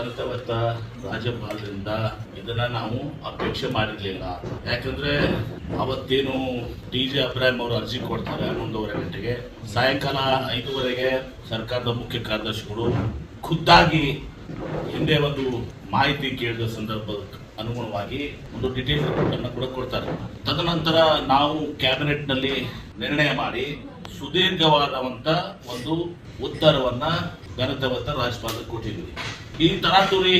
ಕರ್ತವ್ಯತ ರಾಜ್ಯಪಾಲರಿಂದ ಇದನ್ನ ನಾವು ಅಪೇಕ್ಷೆ ಮಾಡಿರ್ಲಿಲ್ಲ. ಯಾಕಂದ್ರೆ ಅವತ್ತೇನು ಡಿ ಜೆ ಅಬ್ರಾಹಿಂ ಅವರು ಅರ್ಜಿ ಕೊಡ್ತಾರೆ ಹನ್ನೊಂದುವರೆ ಗಂಟೆಗೆ. ಸಾಯಂಕಾಲ ಐದೂವರೆಗೆ ಸರ್ಕಾರದ ಮುಖ್ಯ ಕಾರ್ಯದರ್ಶಿಗಳು ಖುದ್ದಾಗಿ ಹಿಂದೆ ಒಂದು ಮಾಹಿತಿ ಕೇಳಿದ ಸಂದರ್ಭ ಅನುಗುಣವಾಗಿ ಒಂದು ಡಿಟೇಲ್ ರಿಪೋರ್ಟ್ ಅನ್ನು ಕೂಡ ಕೊಡ್ತಾರೆ. ತದನಂತರ ನಾವು ಕ್ಯಾಬಿನೆಟ್ನಲ್ಲಿ ನಿರ್ಣಯ ಮಾಡಿ ಸುದೀರ್ಘವಾದಂತ ಒಂದು ಉತ್ತರವನ್ನ ಘನತವತ್ತ ರಾಜ್ಯಪಾಲರು ಕೊಟ್ಟಿದ್ವಿ ಈ ತರಾತುರಿ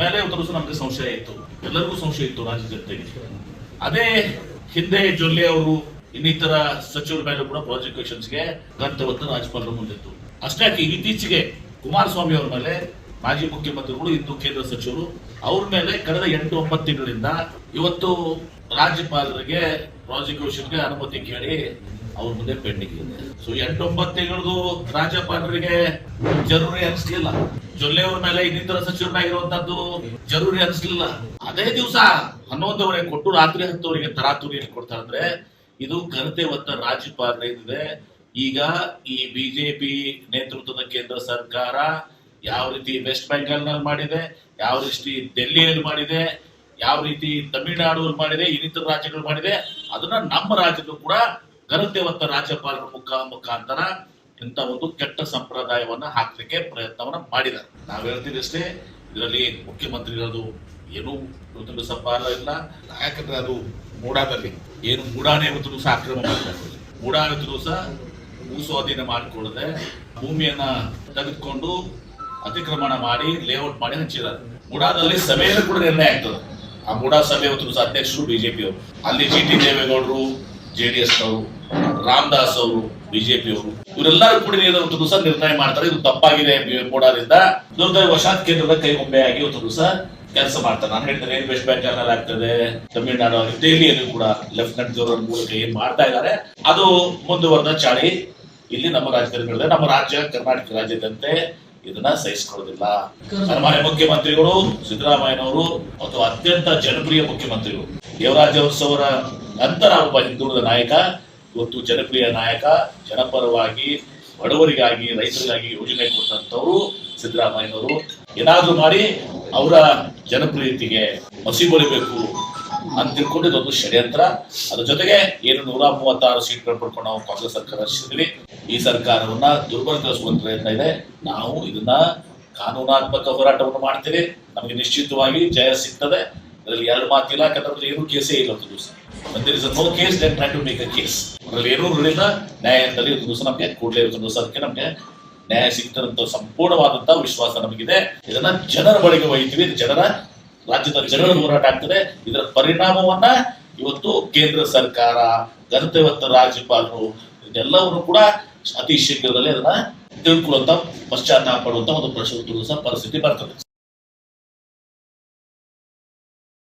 ಮೇಲೆ ಒಂದು ನಮ್ಗೆ ಸಂಶಯ ಇತ್ತು. ಎಲ್ಲರಿಗೂ ಸಂಶಯ ಇತ್ತು ರಾಜ್ಯ ಜನತೆಗೆ. ಅದೇ ಹಿಂದೆ ಜೊಲ್ಲೆ ಅವರು ಇನ್ನಿತರ ಸಚಿವರ ಮೇಲೆ ಕೂಡ ಪ್ರಾಸಿಕ್ಯೂಷನ್ಸ್ಗೆ ಗಂತವತ್ತ ರಾಜ್ಯಪಾಲರ ಮುಂದಿತ್ತು ಅಷ್ಟೇ ಇತ್ತೀಚೆಗೆ ಕುಮಾರಸ್ವಾಮಿ ಅವರ ಮೇಲೆ ಮಾಜಿ ಮುಖ್ಯಮಂತ್ರಿಗಳು, ಇಂದು ಕೇಂದ್ರ ಸಚಿವರು ಅವ್ರ ಮೇಲೆ ಕಳೆದ ಎಂಟು ಒಂಬತ್ತು ತಿಂಗಳಿಂದ ಇವತ್ತು ರಾಜ್ಯಪಾಲರಿಗೆ ಪ್ರಾಸಿಕ್ಯೂಷನ್ಗೆ ಅನುಮತಿ ಕೇಳಿ ಅವ್ರ ಮುಂದೆ ಪೆಂಡಿಂಗ್ ಇದೆ. ಸೊ ಎಂಟು ಒಂಬತ್ತು ತಿಂಗಳದು ರಾಜ್ಯಪಾಲರಿಗೆ ಜರೂರಿ ಅನಿಸ್ಲಿಲ್ಲ. ಜೊಲ್ಲೆ ಅವ್ರ ಮೇಲೆ ಇನ್ನಿತರ ಸಚಿವರಾಗಿರುವಂತದ್ದು ಜರೂರಿ ಅನಿಸ್ಲಿಲ್ಲ. ಅದೇ ದಿವಸ ಹನ್ನೊಂದುವರೆ ಕೊಟ್ಟು ರಾತ್ರಿ ಹತ್ತುವರೆಗೆ ತರಾತುರಿ ಕೊಡ್ತಾರೆ ಅಂದ್ರೆ ಇದು ಘನತೆ ಒತ್ತ ರಾಜ್ಯಪಾಲರ ಏನಿದೆ ಈಗ ಈ ಬಿಜೆಪಿ ನೇತೃತ್ವದ ಕೇಂದ್ರ ಸರ್ಕಾರ ಯಾವ ರೀತಿ ವೆಸ್ಟ್ ಬೆಂಗಾಲ್ನಲ್ಲಿ ಮಾಡಿದೆ, ಯಾವ ರೀತಿ ಡೆಲ್ಲಿಯಲ್ಲಿ ಮಾಡಿದೆ, ಯಾವ ರೀತಿ ತಮಿಳುನಾಡು ಮಾಡಿದೆ, ಇನ್ನಿತರ ರಾಜ್ಯಗಳು ಮಾಡಿದೆ, ಅದನ್ನ ನಮ್ಮ ರಾಜ್ಯದಲ್ಲೂ ಕೂಡ ಹೊತ್ತ ರಾಜ್ಯಪಾಲರ ಮುಖ ಮುಖಾಂತರ ಇಂಥ ಒಂದು ಕೆಟ್ಟ ಸಂಪ್ರದಾಯವನ್ನ ಹಾಕಲಿಕ್ಕೆ ಪ್ರಯತ್ನವನ್ನ ಮಾಡಿದ್ದಾರೆ. ನಾವು ಹೇಳ್ತೀವಿ ಅಷ್ಟೇ, ಇದರಲ್ಲಿ ಮುಖ್ಯಮಂತ್ರಿಗಳದು ಏನು ಇವತ್ತು ಸಪಾಲ ಇಲ್ಲ. ಯಾಕಂದ್ರೆ ಅದು ಮೂಡಾದಲ್ಲಿ, ಏನು ಮೂಡಾನೇ ಮೃತಲು ಸಹ ಆಕ್ರಮಣ ಮಾಡಿದ್ದಾರೆ ಮೂಡಾ ಇವತ್ತು ದಿವಸ ಭೂ ಸ್ವಾಧೀನ ಮಾಡಿಕೊಳ್ಳದೆ ಭೂಮಿಯನ್ನ ತೆಗೆದುಕೊಂಡು ಅತಿಕ್ರಮಣ ಮಾಡಿ ಲೇಔಟ್ ಮಾಡಿ ಹಂಚಿದ್ದಾರೆ. ಮೂಡಾದಲ್ಲಿ ಸಭೆಯಲ್ಲಿ ಕೂಡ ನಿರ್ಣಯ ಆಗ್ತದೆ. ಆ ಮೂಡಾ ಸಭೆ ಇವತ್ತು ಅಧ್ಯಕ್ಷರು ಬಿಜೆಪಿ ಅವರು. ಅಲ್ಲಿ ಜಿ ಟಿ ದೇವೇಗೌಡರು ಜೆಡಿಎಸ್ ಅವರು, ರಾಮದಾಸ್ ಅವರು, ಬಿಜೆಪಿ ಅವರು, ಇವರೆಲ್ಲರೂ ಕೂಡ ಇವತ್ತು ದಿವಸ ನಿರ್ಣಯ ಮಾಡ್ತಾರೆ. ಇದು ತಪ್ಪಾಗಿದೆ ಮೂಡಾದಿಂದ ವಶಾಂತ ಕೇಂದ್ರದ ಕೈಗೊಂಬೆಯಾಗಿ ಇವತ್ತು ದಿವಸ ಕೆಲಸ ಮಾಡ್ತಾರೆ. ನಾನು ಹೇಳ್ತಾರೆ ಏನ್ ವೆಸ್ಟ್ ಬೆಂಗಾಲ್ ಆಗ್ತದೆ, ತಮಿಳುನಾಡು ಆಗಿ ದೆಹಲಿಯಲ್ಲಿ ಕೂಡ ಲೆಫ್ಟಿನೆಂಟ್ ಗವರ್ನರ್ ಮೂಲಕ ಏನ್ ಮಾಡ್ತಾ ಇದ್ದಾರೆ, ಅದು ಮುಂದುವರೆದ ಚಾಳಿ. ಇಲ್ಲಿ ನಮ್ಮ ರಾಜ್ಯದಲ್ಲಿ ನಮ್ಮ ರಾಜ್ಯ, ಕರ್ನಾಟಕ ರಾಜ್ಯದಂತೆ ಇದನ್ನ ಸಹಿಸಿಕೊಳ್ಳೋದಿಲ್ಲ. ಮುಖ್ಯಮಂತ್ರಿಗಳು, ಸಿದ್ದರಾಮಯ್ಯನವರು ಮತ್ತು ಅತ್ಯಂತ ಜನಪ್ರಿಯ ಮುಖ್ಯಮಂತ್ರಿಗಳು. ದೇವರಾಜ ಉತ್ಸವರ ನಂತರ ಒಬ್ಬ ಹಿಂದುಳಿದ ನಾಯಕ, ಇವತ್ತು ಜನಪ್ರಿಯ ನಾಯಕ, ಜನಪರವಾಗಿ, ಬಡವರಿಗಾಗಿ, ರೈತರಿಗಾಗಿ ಯೋಜನೆ ಕೊಟ್ಟಂತವರು ಸಿದ್ದರಾಮಯ್ಯನವರು. ಏನಾದರೂ ಮಾಡಿ ಅವರ ಜನಪ್ರಿಯತೆಗೆ ಮಸಿ ಬಳಿಬೇಕು ಅಂತ ತಿಳ್ಕೊಂಡು ಇದೊಂದು ಷಡ್ಯಂತ್ರ. ಅದ್ರ ಜೊತೆಗೆ ಏನು ನೂರ ಮೂವತ್ತಾರು ಸೀಟ್ಗಳು ಪಡ್ಕೊಂಡು ನಾವು ಕಾಂಗ್ರೆಸ್ ಸರ್ಕಾರ ರಚಿಸಿದ್ವಿ. ಈ ಸರ್ಕಾರವನ್ನ ದುರ್ಬಲಗೊಳಿಸುವಂತ ಪ್ರಯತ್ನ ಇದೆ. ನಾವು ಇದನ್ನ ಕಾನೂನಾತ್ಮಕ ಹೋರಾಟವನ್ನು ಮಾಡ್ತೀವಿ. ನಮಗೆ ನಿಶ್ಚಿತವಾಗಿ ಜಯ ಸಿಗ್ತದೆ. ಅದರಲ್ಲಿ ಎರಡು ಮಾತಿಲ್ಲ ಯಾಕಂದ್ರೆ ಏನು ಕೇಸೇ ಇಲ್ಲ ಒಂದು ದಿವಸ. There is no case then try to make a case ಅದರಲ್ಲಿ ಏನೂ ಇರಲಿಲ್ಲ. ನ್ಯಾಯಾಲಯದಲ್ಲಿ ಒಂದು ದಿವಸ ನಮಗೆ, ಕೂಡಲೇ ಒಂದು ದಿವಸ ಅದಕ್ಕೆ ನಮಗೆ ನ್ಯಾಯ ಸಿಗ್ತದಂತ ಸಂಪೂರ್ಣವಾದಂತಹ ವಿಶ್ವಾಸ ನಮಗಿದೆ. ಇದನ್ನ ಜನರ ಬಳಿಗೆ ಒಯ್ತೀವಿ. ಜನರ, ರಾಜ್ಯದ ಜನರ ಹೋರಾಟ ಆಗ್ತದೆ. ಇದರ ಪರಿಣಾಮವನ್ನ ಇವತ್ತು ಕೇಂದ್ರ ಸರ್ಕಾರ ಗಣದೇವತ್ತ ರಾಜ್ಯಪಾಲರು, ಇದೆಲ್ಲವನ್ನು ಕೂಡ ಅತಿ ಶೀಘ್ರದಲ್ಲಿ ಅದನ್ನ ತಿಳ್ಕೊಳ್ಳುವಂತ, ಪಶ್ಚಾತ್ತಾಪ ಪಡುವಂತ ಒಂದು ಪರಿಸ್ಥಿತಿ ಬರ್ತದೆ.